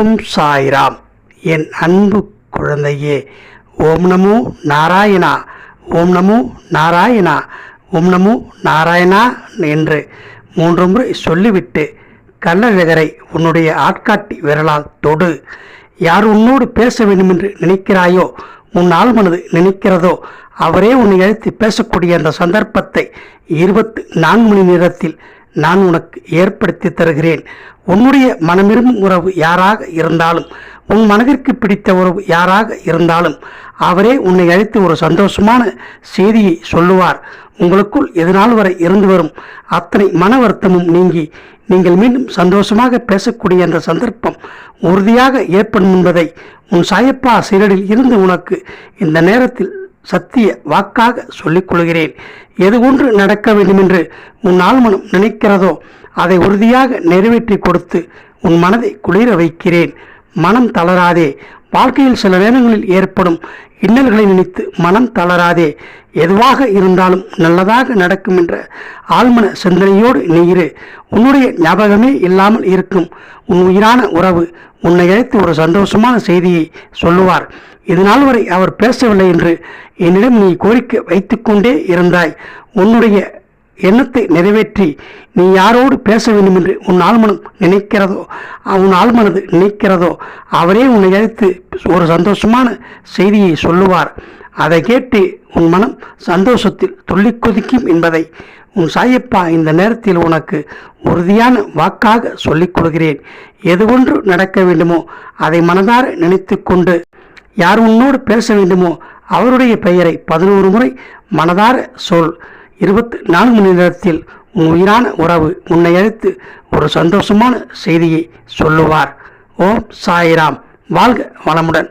ஓம் சாய்ராம். என் அன்பு குழந்தையே ஓம் நமோ நாராயணா ஓம் நமோ நாராயணா ஓம் நமோ நாராயணா என்று மூன்று முறை சொல்லிவிட்டு கள்ளழகரை உன்னுடைய ஆட்காட்டி விரலால் தொடு. யார் உன்னோடு பேச வேண்டுமென்று நினைக்கிறாயோ உன் ஆழ்மனது நினைக்கிறதோ அவரே உன்னை அழைத்து பேசக்கூடிய அந்த சந்தர்ப்பத்தை இருபத்து நான்கு மணி நேரத்தில் நான் உனக்கு ஏற்படுத்தி தருகிறேன். உன்னுடைய மனமிரும்பும் உறவு யாராக இருந்தாலும் உன் மனதிற்கு பிடித்த உறவு யாராக இருந்தாலும் அவரே உன்னை அழைத்து ஒரு சந்தோஷமான செய்தியை சொல்லுவார். உங்களுக்குள் எதனால் வரை இருந்து வரும்? அத்தனை மன வருத்தமும் நீங்கி நீங்கள் மீண்டும் சந்தோஷமாக பேசக்கூடிய அந்த சந்தர்ப்பம் உறுதியாக ஏற்படும் என்பதை உன் சாயப்பா சீரடில் இருந்து உனக்கு இந்த நேரத்தில் சத்திய வாக்காக சொல்லிக் கொள்கிறேன். எது ஒன்று நடக்க வேண்டுமென்று உன் ஆழ்மனம் நினைக்கிறதோ அதை உறுதியாக நிறைவேற்றி கொடுத்து உன் மனதை குளிர வைக்கிறேன். மனம் தளராதே. வாழ்க்கையில் சில நேரங்களில் ஏற்படும் இன்னல்களை நினைத்து மனம் தளராதே. எதுவாக இருந்தாலும் நல்லதாக நடக்கும் என்ற ஆழ்மன சிந்தனையோடு நீ இரு. உன்னுடைய ஞாபகமே இல்லாமல் இருக்கும். உன் உயிரான உறவு உன்னை அழைத்து ஒரு சந்தோஷமான செய்தியை சொல்லுவார். இதனால் வரை அவர் பேசவில்லை என்று என்னிடம் நீ கோரிக்கை வைத்துக்கொண்டே இருந்தாய். உன்னுடைய எண்ணத்தை நிறைவேற்றி நீ யாரோடு பேச வேண்டும் என்று உன் ஆழ்மனம் நினைக்கிறதோ? உன் ஆழ்மனது நினைக்கிறதோ? அவரே உன்னை அழைத்து ஒரு சந்தோஷமான செய்தியை சொல்லுவார். அதை கேட்டு உன் மனம் சந்தோஷத்தில் துள்ளிக் கொதிக்கும் என்பதை உன் சாயப்பா இந்த நேரத்தில் உனக்கு உறுதியான வாக்காக சொல்லிக் கொள்கிறேன். எது ஒன்று நடக்க வேண்டுமோ அதை மனதார நினைத்து கொண்டு யார் உன்னோடு பேச வேண்டுமோ அவருடைய பெயரை பதினோரு முறை மனதார சொல். இருபத்தி நான்கு மணி நேரத்தில் உன் உயிரான உறவு உன்னை அழைத்து ஒரு சந்தோஷமான செய்தியை சொல்லுவார். ஓம் சாய்ராம். வாழ்க வளமுடன்.